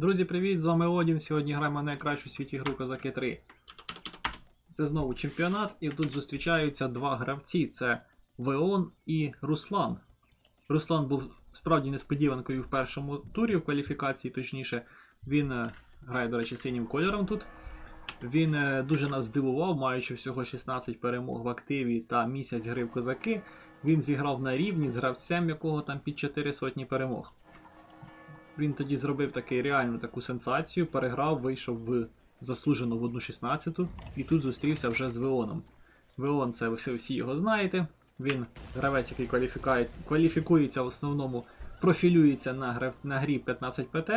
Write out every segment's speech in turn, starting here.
Друзі, привіт! З вами Одін. Сьогодні граємо найкращу у світі гру Козаки 3. Це знову чемпіонат, і тут зустрічаються два гравці: це Веон і Руслан. Руслан був справді несподіванкою в першому турі в кваліфікації, точніше, він е, грає, до речі, синім кольором тут. Він е, дуже нас здивував, маючи всього 16 перемог в активі та місяць гри в козаки. Він зіграв на рівні з гравцем, якого там під 4 сотні перемог. Він тоді зробив такий реальну таку сенсацію, переграв, вийшов в заслужено в 1.16 і тут зустрівся вже з Веоном. Веон, це ви всі, його знаєте. Він гравець, який кваліфікає, кваліфікується в основному, профілюється на, грав, на грі 15 ПТ.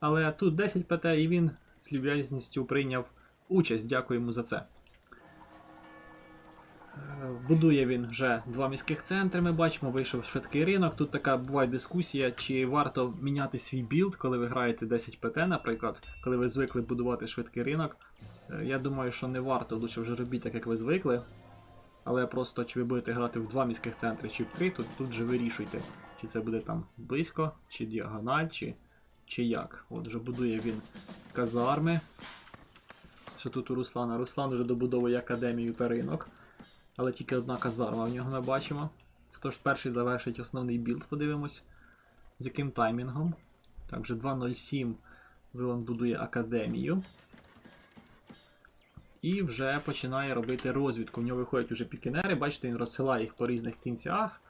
Але тут 10 ПТ і він з люб'язністю прийняв участь. Дякую йому за це. Е, Будує він вже два міських центри, ми бачимо, вийшов швидкий ринок. Тут така буває дискусія, чи варто міняти свій білд, коли ви граєте 10 ПТ, наприклад, коли ви звикли будувати швидкий ринок. Е, Я думаю, що не варто, лучше вже робіть так, як ви звикли. Але просто чи ви будете грати в два міських центри, чи в три, тут, тут же вирішуйте, чи це буде там близько, чи діагональ, чи, чи як. От вже будує він казарми. Що тут у Руслана? Руслан вже добудовує академію та ринок. Але тільки одна казарма в нього ми бачимо. Хто ж перший завершить основний білд, подивимось. З яким таймінгом. Так, вже 2.07 Вилан будує академію. І вже починає робити розвідку. В нього виходять уже пікінери, бачите, він розсилає їх по різних кінцях.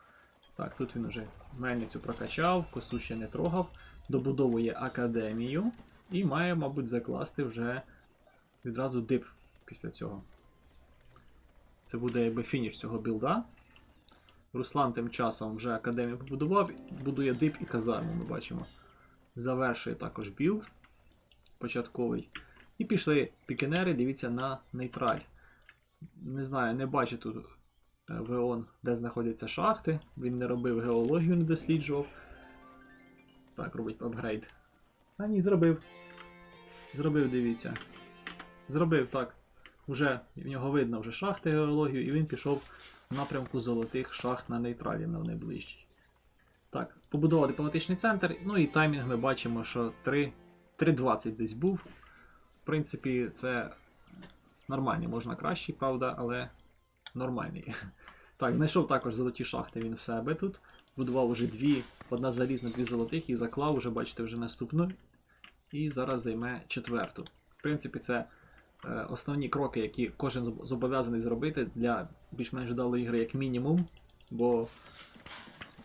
Так, тут він вже мельницю прокачав, косу ще не трогав. Добудовує академію. І має, мабуть, закласти вже відразу дип після цього. Це буде якби фініш цього білда. Руслан тим часом вже академію побудував, будує дип і казарму, ми бачимо. Завершує також білд початковий. І пішли пікінери, дивіться на нейтраль. Не знаю, не бачу тут е, Веон, де знаходяться шахти. Він не робив геологію, не досліджував. Так, робить апгрейд. А ні, зробив. Зробив, дивіться. Зробив так. Уже в нього видно вже шахти геологію, і він пішов в напрямку золотих шахт на нейтралі на найближчій. Так, побудував дипломатичний центр. Ну і таймінг ми бачимо, що 3.20 десь був. В принципі, це нормальний, можна кращий, правда, але нормальний. Так, знайшов також золоті шахти він в себе тут. Будував уже дві, одна залізна, дві золотих і заклав, уже бачите, вже наступну. І зараз займе четверту. В принципі, це основні кроки, які кожен зобов'язаний зробити для більш-менш вдалої гри, як мінімум. Бо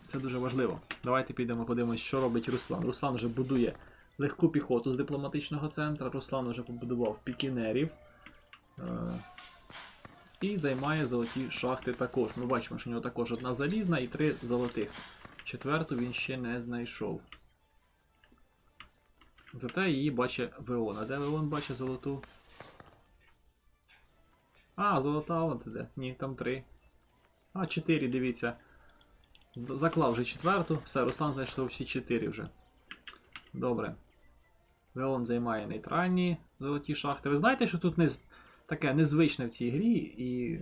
це дуже важливо. Давайте підемо подивимось, що робить Руслан. Руслан вже будує легку піхоту з дипломатичного центру. Руслан вже побудував пікінерів. Е, і займає золоті шахти також. Ми бачимо, що у нього також одна залізна і три золотих. Четверту він ще не знайшов. Зате її бачить Веон. А де Веон бачить золоту? А, золота от де. Ні, там три. А, чотири, дивіться. Заклав вже четверту. Все, Руслан знайшов всі чотири вже. Добре. Веон займає нейтральні золоті шахти. Ви знаєте, що тут не, таке незвичне в цій грі і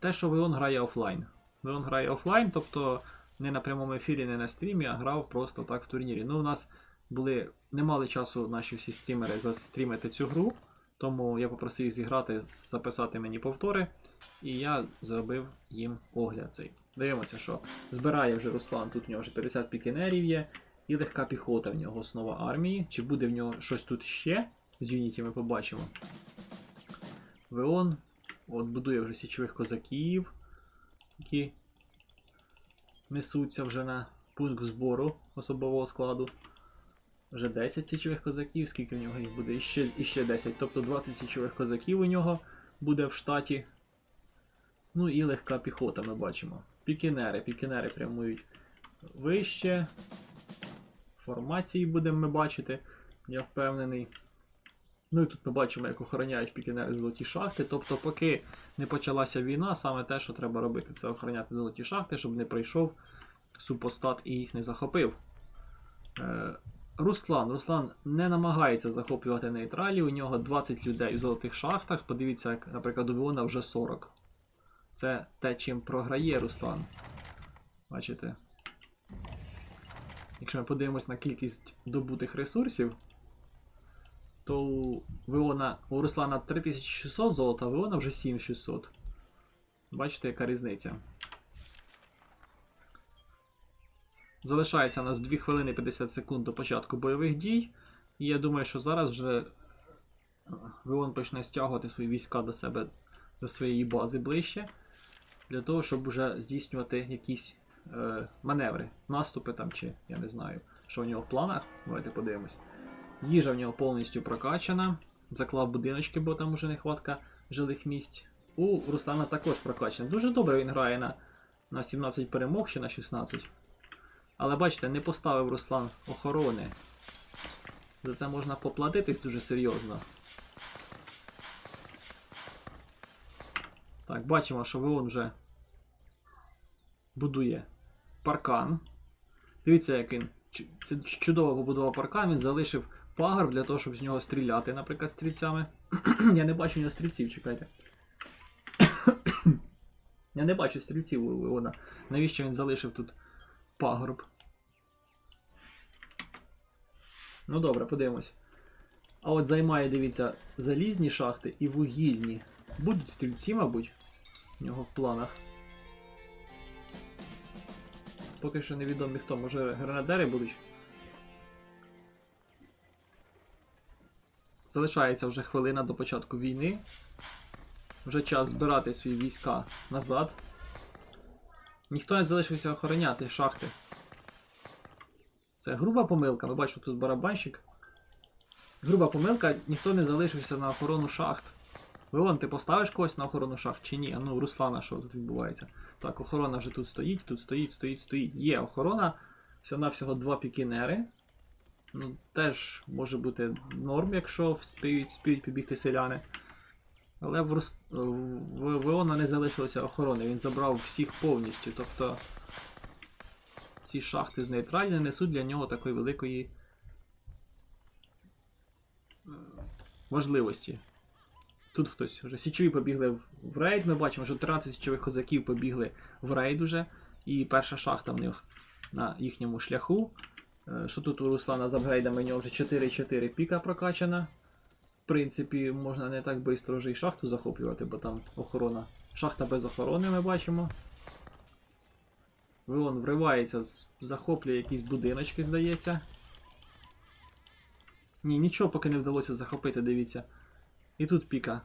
те, що Веон грає офлайн. Веон грає офлайн, тобто не на прямому ефірі, не на стрімі, а грав просто так в турнірі. Ну, у нас були не мали часу наші всі стрімери застрімити цю гру, тому я попросив зіграти, записати мені повтори, і я зробив їм огляд цей. Дивимося, що збирає вже Руслан, тут в нього вже 50 пікінерів є, і легка піхота в нього основа армії. Чи буде в нього щось тут ще з Юніті, ми побачимо. Веон от будує вже січових козаків, які несуться вже на пункт збору особового складу. Вже 10 січових козаків, скільки в нього їх буде? Іще, іще 10. Тобто 20 січових козаків у нього буде в штаті. Ну і легка піхота ми бачимо. Пікінери. Пікінери прямують вище. Формації будемо ми бачити, я впевнений. Ну і тут ми бачимо, як охороняють пікінери золоті шахти. Тобто, поки не почалася війна, саме те, що треба робити, це охороняти золоті шахти, щоб не прийшов супостат і їх не захопив. Руслан. Руслан не намагається захоплювати нейтралі. У нього 20 людей у золотих шахтах. Подивіться, як, наприклад, у Віона вже 40. Це те, чим програє Руслан. Бачите? якщо ми подивимось на кількість добутих ресурсів, то у Виона, у Руслана 3600 золота, а у Виона вже 7600. Бачите, яка різниця. Залишається у нас 2 хвилини 50 секунд до початку бойових дій. І я думаю, що зараз вже е, Вион почне стягувати свої війська до себе, до своєї бази ближче, для того, щоб вже здійснювати якісь е, маневри, наступи там, чи я не знаю, що в нього в планах. Давайте подивимось. Їжа в нього повністю прокачана. Заклав будиночки, бо там уже нехватка жилих місць. У Руслана також прокачана. Дуже добре він грає на, на 17 перемог чи на 16. Але бачите, не поставив Руслан охорони. За це можна поплатитись дуже серйозно. Так, бачимо, що Вион вже будує паркан. Дивіться, як він це чудово побудував паркан, він залишив пагорб для того, щоб з нього стріляти, наприклад, стрільцями. Я не бачу нього стрільців, чекайте. Я не бачу стрільців у Леона. Навіщо він залишив тут пагорб? Ну добре, подивимось. А от займає, дивіться, залізні шахти і вугільні. Будуть стрільці, мабуть, в нього в планах. Поки що невідомі хто, може гранадери будуть. Залишається вже хвилина до початку війни. Вже час збирати свої війська назад. Ніхто не залишився охороняти шахти. Це груба помилка. Ми бачимо тут барабанщик. Груба помилка, ніхто не залишився на охорону шахт. Вилан, ти поставиш когось на охорону шахт чи ні? А ну, Руслана, що тут відбувається? Так, охорона вже тут стоїть, тут стоїть, стоїть, стоїть. Є охорона. Всього-навсього два пікінери. Ну, теж може бути норм, якщо вспіють, вспіють побігти селяни. Але в, Рус... в Веона не залишилося охорони, він забрав всіх повністю. Тобто ці шахти з нейтральні несуть для нього такої великої е, важливості. Тут хтось вже січові побігли в- в рейд. Ми бачимо, що 13 січових козаків побігли в рейд уже. І перша шахта в них на їхньому шляху. Е, Що тут у Руслана з апгрейдами у нього вже 4-4 піка прокачана. Принципі, можна не так швидко вже і шахту захоплювати, бо там охорона. Шахта без охорони ми бачимо. Вион вривається, захоплює якісь будиночки, здається. Ні, нічого поки не вдалося захопити, дивіться. І тут піка.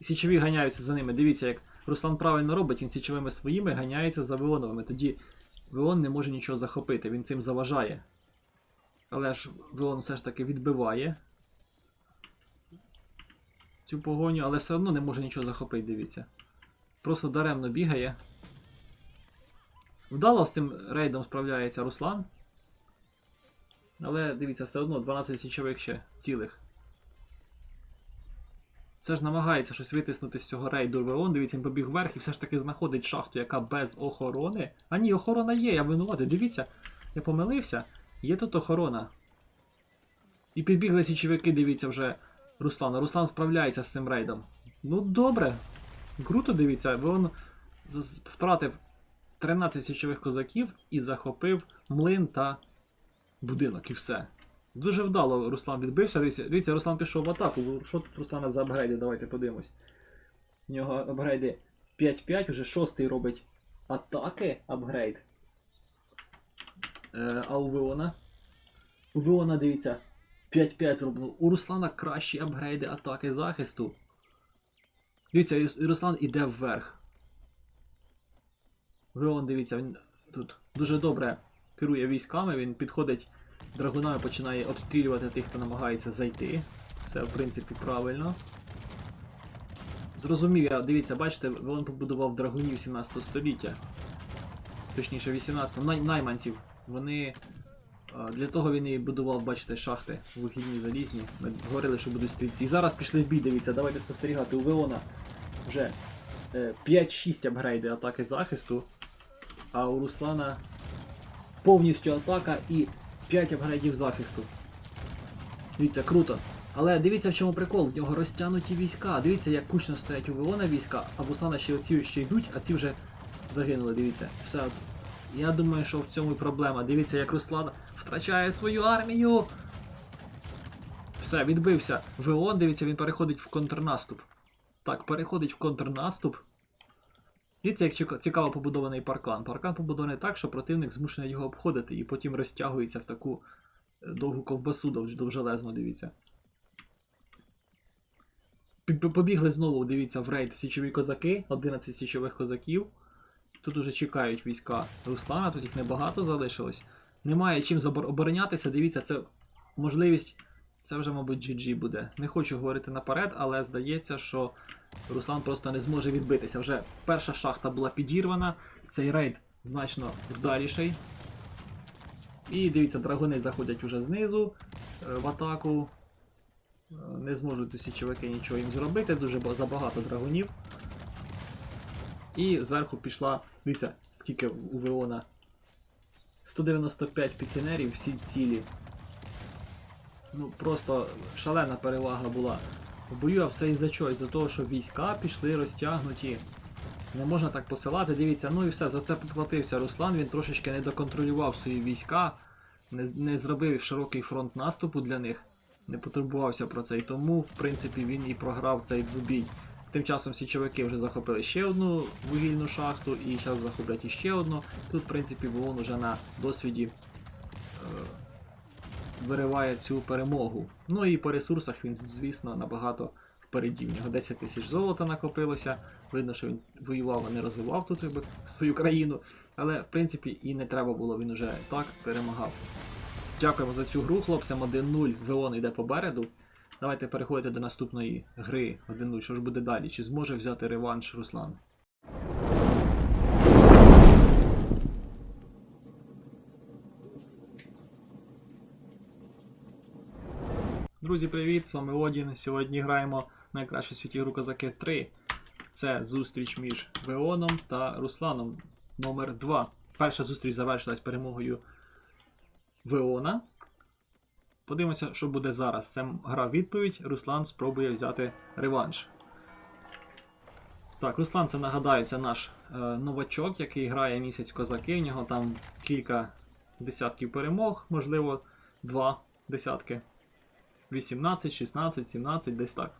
Січові ганяються за ними. Дивіться, як Руслан правильно робить, він січовими своїми ганяється за Вилоновими. Тоді Вилон не може нічого захопити, він цим заважає. Але ж Вилон все ж таки відбиває цю погоню, але все одно не може нічого захопити, дивіться. Просто даремно бігає. Вдало з цим рейдом справляється Руслан. Але дивіться, все одно 12 січових ще цілих. Все ж намагається щось витиснути з цього рейду Веон. Дивіться, він побіг вверх і все ж таки знаходить шахту, яка без охорони. А ні, охорона є, я винуватий. Дивіться, я помилився. Є тут охорона. І підбігли січовики, дивіться вже Руслана. Руслан справляється з цим рейдом. Ну добре. Круто дивіться, з- втратив 13 січових козаків і захопив млин та будинок, і все. Дуже вдало Руслан відбився. Дивіться, дивіться, Руслан пішов в атаку. Що тут Руслана за апгрейди? Давайте подивимось. У нього апгрейди 5-5, уже шостий робить атаки апгрейд. Е, а у Виона? У Виона, дивіться, 5-5 зроблено. У Руслана кращі апгрейди атаки захисту. Дивіться, Руслан іде вверх. Вион, дивіться, він тут дуже добре керує військами, він підходить драгунами, починає обстрілювати тих, хто намагається зайти. Все, в принципі, правильно. Зрозумів, я, дивіться, бачите, він побудував драгунів 17 століття. Точніше, 18 най- найманців. Вони. Для того він і будував, бачите, шахти вихідні залізні. Ми говорили, що будуть стрільці. І зараз пішли в бій, дивіться, давайте спостерігати. У Веона вже е, 5-6 апгрейди атаки захисту, а у Руслана повністю атака і 5 апгрейдів захисту. Дивіться, круто. Але дивіться, в чому прикол, в нього розтягнуті війська. Дивіться, як кучно стоять у Вилона війська, а в Руслана ще оці ще йдуть, а ці вже загинули, дивіться. Все. Я думаю, що в цьому і проблема. Дивіться, як Руслан втрачає свою армію. Все, відбився. ВО, дивіться, він переходить в контрнаступ. Так, переходить в контрнаступ. Дивіться, як цікаво побудований паркан. Паркан побудований так, що противник змушений його обходити і потім розтягується в таку е, довгу ковбасу довж- довжелезну, дивіться. Побігли знову, дивіться, в рейд січові козаки, 11 січових козаків. Тут уже чекають війська Руслана, тут їх небагато залишилось. Немає чим оборонятися, дивіться, це можливість. Це вже, мабуть, GG буде. Не хочу говорити наперед, але здається, що Руслан просто не зможе відбитися. Вже перша шахта була підірвана, цей рейд значно вдаліший. І дивіться, драгуни заходять уже знизу е, в атаку. Е, Не зможуть усі чуваки нічого їм зробити, дуже забагато драгунів. І зверху пішла, дивіться, скільки у Веона. 195 пікінерів, всі цілі. Ну, просто шалена перевага була в бою, а все із-за чого? Із-за того, що війська пішли розтягнуті. Не можна так посилати, дивіться, ну і все, за це поплатився Руслан, він трошечки не доконтролював свої війська, не, не зробив широкий фронт наступу для них, не потурбувався про це, і тому, в принципі, він і програв цей двобій. Тим часом січовики вже захопили ще одну вугільну шахту і зараз захоплять іще одну. Тут, в принципі, Вовон уже на досвіді е, вириває цю перемогу. Ну і по ресурсах він, звісно, набагато впереді. В нього 10 тисяч золота накопилося. Видно, що він воював, а не розвивав тут якби, свою країну. Але, в принципі, і не треба було, він уже так перемагав. Дякуємо за цю гру, хлопцям 1-0. Веон йде попереду. Давайте переходити до наступної гри 1-0. Що ж буде далі? Чи зможе взяти реванш Руслан? Друзі, привіт! З вами Одін. Сьогодні граємо найкращу світі гру Козаки 3. Це зустріч між Веоном та Русланом номер 2 Перша зустріч завершилась перемогою Веона. Подивимося, що буде зараз. Це гра відповідь. Руслан спробує взяти реванш. Так, Руслан, це нагадаю, це наш е, новачок, який грає місяць козаки. У нього там кілька десятків перемог, можливо, два десятки. 18, 16, 17, десь так.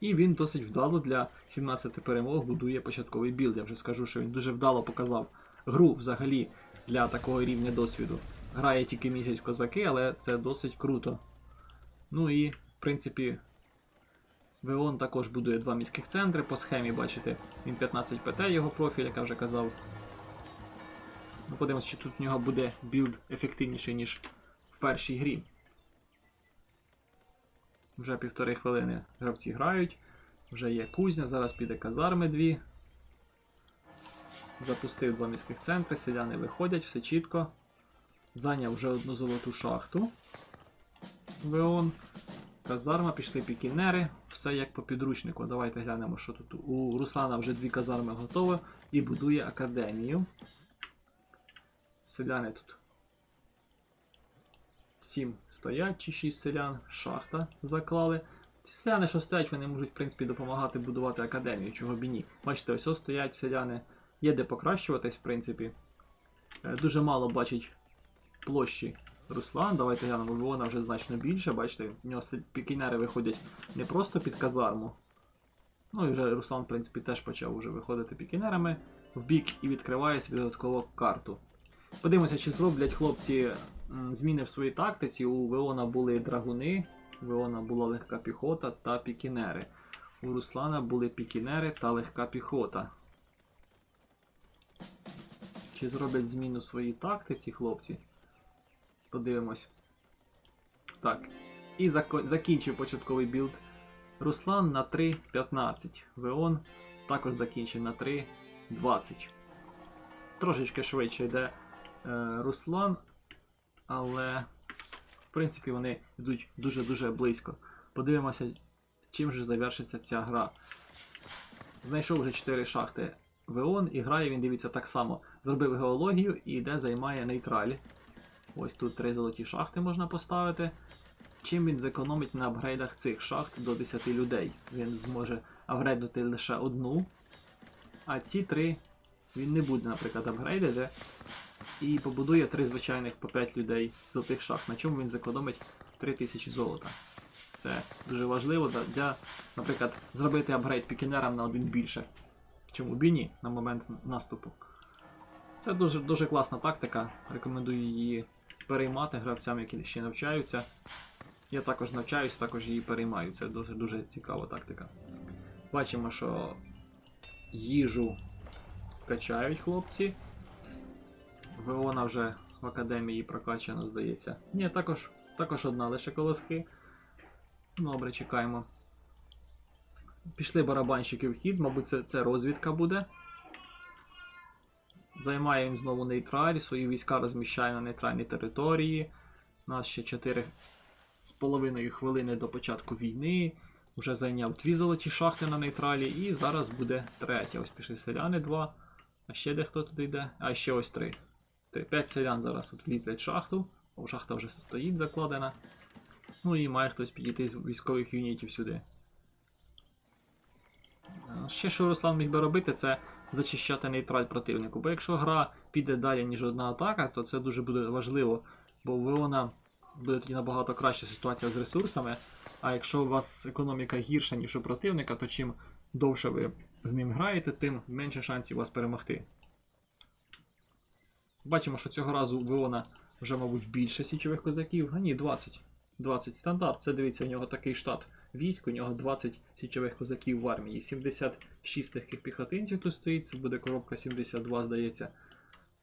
І він досить вдало для 17 перемог будує початковий білд. Я вже скажу, що він дуже вдало показав гру взагалі для такого рівня досвіду. Грає тільки місяць козаки, але це досить круто. Ну і, в принципі, Веон також будує два міських центри по схемі, бачите, він 15 ПТ, його профіль, як я вже казав. Ну, подивимось, чи тут в нього буде білд ефективніший, ніж в першій грі. Вже півтори хвилини гравці грають. Вже є кузня, зараз піде казарми дві. Запустив два міських центри, селяни виходять, все чітко. Зайняв вже одну золоту шахту. Веон. Казарма, пішли пікінери. Все як по підручнику. Давайте глянемо, що тут. У Руслана вже дві казарми готові і будує академію. Селяни тут. Сім стоять чи шість селян, шахта заклали. Ці селяни, що стоять, вони можуть, в принципі, допомагати будувати академію, чого б і ні. Бачите, ось ось стоять селяни. Є де покращуватись, в принципі. Е, Дуже мало бачить площі Руслан. Давайте глянемо, вона вже значно більше. Бачите, в нього пікінери виходять не просто під казарму. Ну і вже Руслан, в принципі, теж почав уже виходити пікінерами в бік і відкриває собі додатково карту. Подивимося, чи зроблять хлопці зміни в своїй тактиці. У Веона були драгуни, у Веона була легка піхота та пікінери. У Руслана були пікінери та легка піхота. Чи зроблять зміну в своїй тактиці, хлопці? Подивимось. Так. І закінчив початковий білд. Руслан на 3.15. Веон також закінчив на 3.20. Трошечки швидше йде е, Руслан, але в принципі вони йдуть дуже-дуже близько. Подивимося, чим же завершиться ця гра. Знайшов вже 4 шахти Веон і грає він, дивіться, так само. Зробив геологію і йде займає нейтраль. Ось тут три золоті шахти можна поставити. Чим він зекономить на апгрейдах цих шахт до 10 людей? Він зможе апгрейднути лише одну. А ці три він не буде, наприклад, апгрейдити і побудує три звичайних по 5 людей золотих шахт, на чому він зекономить 3000 золота. Це дуже важливо для- наприклад, зробити апгрейд пікінерам на один більше, чим у Біні на момент наступу. Це дуже, дуже класна тактика. Рекомендую її переймати гравцям, які ще навчаються. Я також навчаюсь, також її переймаю. Це дуже, дуже цікава тактика. Бачимо, що їжу качають хлопці. Веона вже в академії прокачано, здається. Ні, також, також одна лише колоски. Добре, чекаємо. Пішли барабанщики в хід, мабуть, це, це розвідка буде. Займає він знову нейтраль, свої війська розміщає на нейтральній території. У нас ще 4 з половиною хвилини до початку війни. Вже зайняв дві золоті шахти на нейтралі, і зараз буде третя. Ось пішли селяни два. А ще дехто туди йде. А ще ось три. Три- П'ять селян зараз тут вліплять шахту. О, шахта вже стоїть закладена. Ну і має хтось підійти з військових юнітів сюди. Е, Ще що Руслан міг би робити, це зачищати нейтраль противнику. Бо якщо гра піде далі, ніж одна атака, то це дуже буде важливо, бо у Веона буде тоді набагато краща ситуація з ресурсами. А якщо у вас економіка гірша, ніж у противника, то чим довше ви з ним граєте, тим менше шансів вас перемогти. Бачимо, що цього разу у Веона вже, мабуть, більше січових козаків. А ні, 20. 20 стандарт. Це дивіться, у нього такий штат військ, у нього 20 січових козаків в армії. 76 легких піхотинців тут стоїть, це буде коробка 72, здається.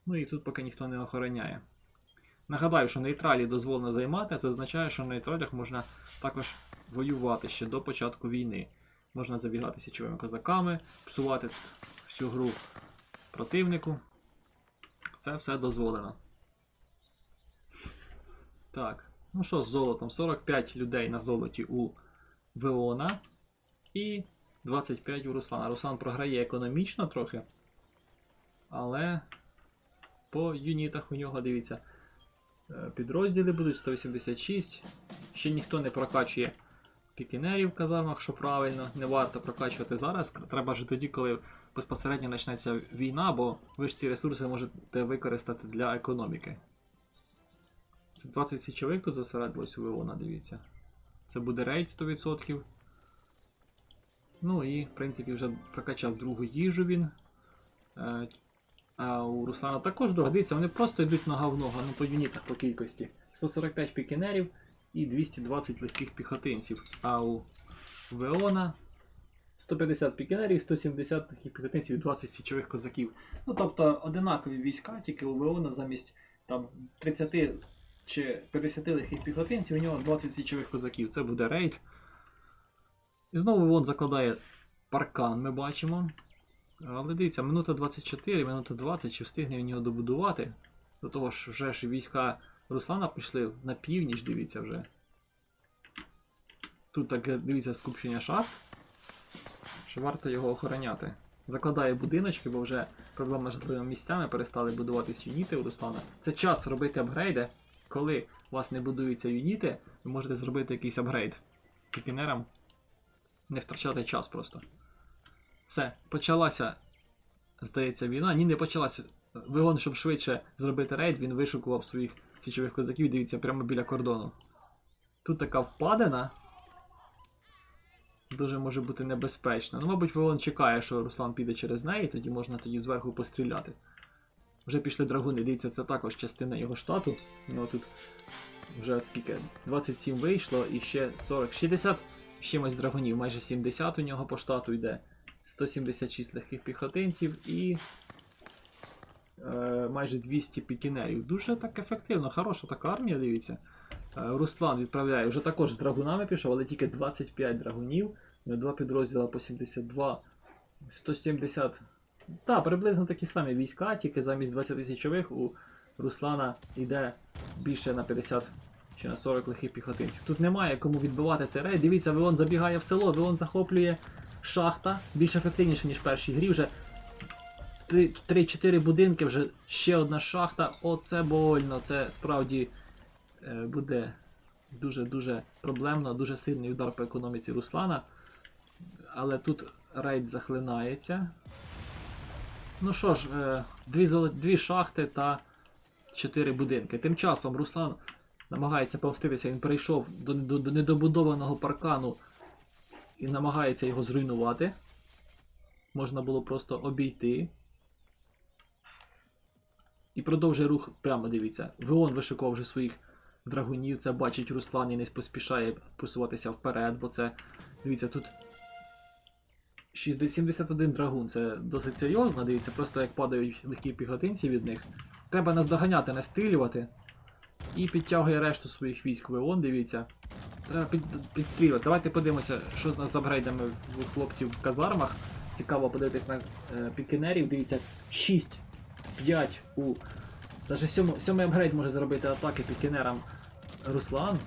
Ну і тут поки ніхто не охороняє. Нагадаю, що нейтралі дозволено займати, це означає, що на нейтралях можна також воювати ще до початку війни. Можна забігати січовими козаками, псувати тут всю гру противнику. Це все дозволено. Так, ну що з золотом? 45 людей на золоті у Веона і 25 у Руслана. Руслан програє економічно трохи. Але по юнітах у нього, дивіться, е, підрозділи будуть 186. Ще ніхто не прокачує пікінерів в казармах, що правильно, не варто прокачувати зараз. Треба ж тоді, коли безпосередньо почнеться війна, бо ви ж ці ресурси можете використати для економіки. Це 20 січових тут зосередилось у Веона, дивіться. Це буде рейд 100%. Ну і, в принципі, вже прокачав другу їжу він. Е, А у Руслана також друга. Дивіться, вони просто йдуть нога в ногу, ну по юнітах по кількості. 145 пікінерів і 220 легких піхотинців. А у Веона 150 пікінерів, 170 легких піхотинців і 20 січових козаків. Ну тобто одинакові війська, тільки у Веона замість там 30 чи 50 легких піхотинців, у нього 20 січових козаків. Це буде рейд. І знову вон закладає паркан, ми бачимо. Але дивіться, минута 24, минута 20, чи встигне він його добудувати. До того ж, вже ж війська Руслана пішли на північ, дивіться вже. Тут таке, дивіться, скупчення шахт. Що варто його охороняти. Закладає будиночки, бо вже проблема з житловими місцями перестали будуватись юніти у Руслана. Це час робити апгрейди. Коли у вас не будуються юніти, ви можете зробити якийсь апгрейд. Пікінерам не втрачати час просто. Все, почалася, здається, війна. Ні, не почалася. Вигон, щоб швидше зробити рейд, він вишукував своїх січових козаків, дивіться, прямо біля кордону. Тут така впадина. Дуже може бути небезпечно. Ну, мабуть, Вигон чекає, що Руслан піде через неї, тоді можна тоді зверху постріляти. Вже пішли драгуни, дивіться, це також частина його штату. Ну тут вже от скільки? 27 вийшло і ще 40. 60 чимось драгунів, майже 70 у нього по штату йде. 176 легких піхотинців і е, майже 200 пікінерів. Дуже так ефективно, хороша така армія, дивіться. Е, Руслан відправляє, вже також з драгунами пішов, але тільки 25 драгунів. Два підрозділа по 72, 170. Так, приблизно такі самі війська, тільки замість 20 тисячових у Руслана йде більше на 50 чи на 40 лихих піхотинців. Тут немає кому відбивати цей рейд. Дивіться, Веон забігає в село, Веон захоплює шахта. Більш ефективніше, ніж в першій грі. Вже 3-4 будинки, вже ще одна шахта. Оце больно. Це справді е, буде дуже-дуже проблемно, дуже сильний удар по економіці Руслана. Але тут рейд захлинається. Ну що ж, е, дві, дві шахти та чотири будинки. Тим часом Руслан намагається помститися, він перейшов до, до, до недобудованого паркану і намагається його зруйнувати. Можна було просто обійти. І продовжує рух прямо, дивіться. Веон вишикував вже своїх драгунів. Це бачить Руслан і не поспішає просуватися вперед, бо це. Дивіться, тут 60 71 драгун. Це досить серйозно. Дивіться, просто як падають легкі піхотинці від них. Треба наздоганяти, настрілювати. І підтягує решту своїх військ Веон, дивіться. Треба під, підстрілювати. Давайте подивимося, що з нас з апгрейдами в хлопців в казармах. Цікаво подивитись на е, пікінерів. Дивіться, 6, 5 у. Навіть сьомий, сьомий апгрейд може зробити атаки пікінерам Руслан.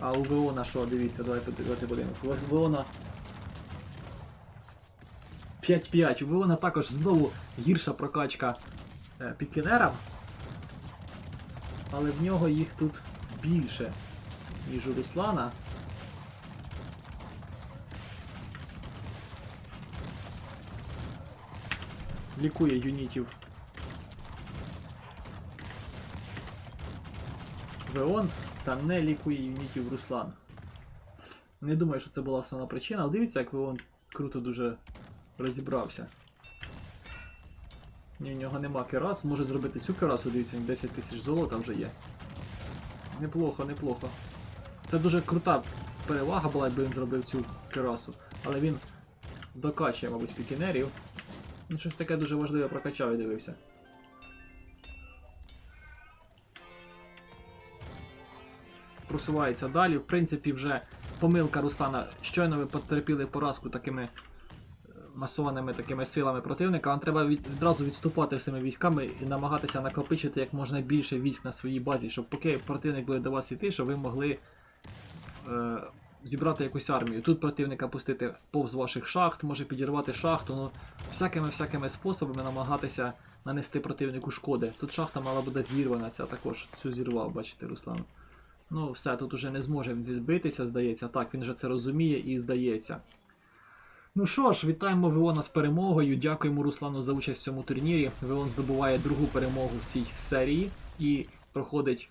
А у Веона що, дивіться, давайте, давайте подивимось. У Веона 5-5. У Веона також знову гірша прокачка е, пікінерам. Але в нього їх тут більше, ніж у Руслана. Лікує юнітів. Веон та не лікує юнітів Руслан. Не думаю, що це була основна причина, але дивіться, як Веон круто дуже розібрався. Ні, в нього нема керас, може зробити цю керасу, дивіться, 10 тисяч золота вже є. Неплохо, неплохо. Це дуже крута перевага була, якби він зробив цю керасу. Але він докачує, мабуть, пікінерів. Ну, щось таке дуже важливе прокачав і дивився. Просувається далі. В принципі, вже помилка Руслана. Щойно ви потерпіли поразку такими масованими такими силами противника. Вам треба від, відразу відступати всіми військами і намагатися накопичити як можна більше військ на своїй базі, щоб поки противник буде до вас йти, щоб ви могли е, зібрати якусь армію. Тут противника пустити повз ваших шахт, може підірвати шахту, ну всякими всякими способами намагатися нанести противнику шкоди. Тут шахта мала бути зірвана, ця також цю зірвав, бачите, Руслан. Ну, все, тут уже не зможе відбитися, здається. Так, він вже це розуміє і здається. Ну що ж, вітаємо Веона з перемогою. Дякуємо Руслану за участь в цьому турнірі. Веон здобуває другу перемогу в цій серії і проходить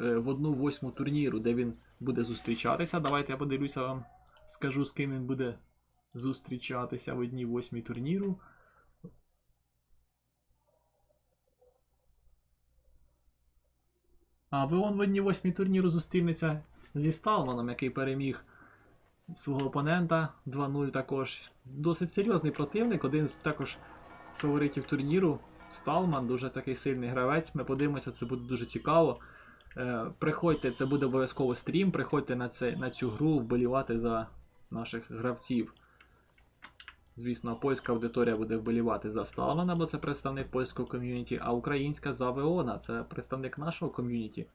е, в одну восьму турніру, де він буде зустрічатися. Давайте я подивлюся вам, скажу, з ким він буде зустрічатися в одній восьмій турніру. А Веон в одній восьмій турніру зустрінеться зі Сталманом, який переміг свого опонента 2-0 також. Досить серйозний противник, один з також з фаворитів турніру. Сталман, дуже такий сильний гравець. Ми подивимося, це буде дуже цікаво. Е, приходьте, це буде обов'язково стрім. Приходьте на, це, на цю гру вболівати за наших гравців. Звісно, польська аудиторія буде вболівати за Сталмана, бо це представник польського ком'юніті, а українська за Веона, це представник нашого ком'юніті.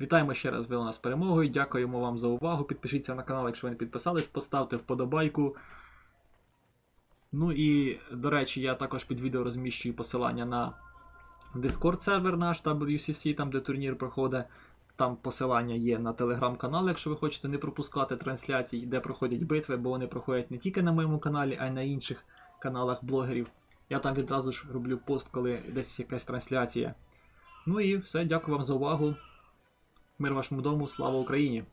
Вітаємо ще раз Веона з перемогою. Дякуємо вам за увагу. Підпишіться на канал, якщо ви не підписались, поставте вподобайку. Ну і, до речі, я також під відео розміщую посилання на Discord сервер наш WCC, там де турнір проходить. Там посилання є на телеграм-канал, якщо ви хочете не пропускати трансляцій, де проходять битви, бо вони проходять не тільки на моєму каналі, а й на інших каналах блогерів. Я там відразу ж роблю пост, коли десь якась трансляція. Ну і все, дякую вам за увагу. Мир вашому дому, слава Україні!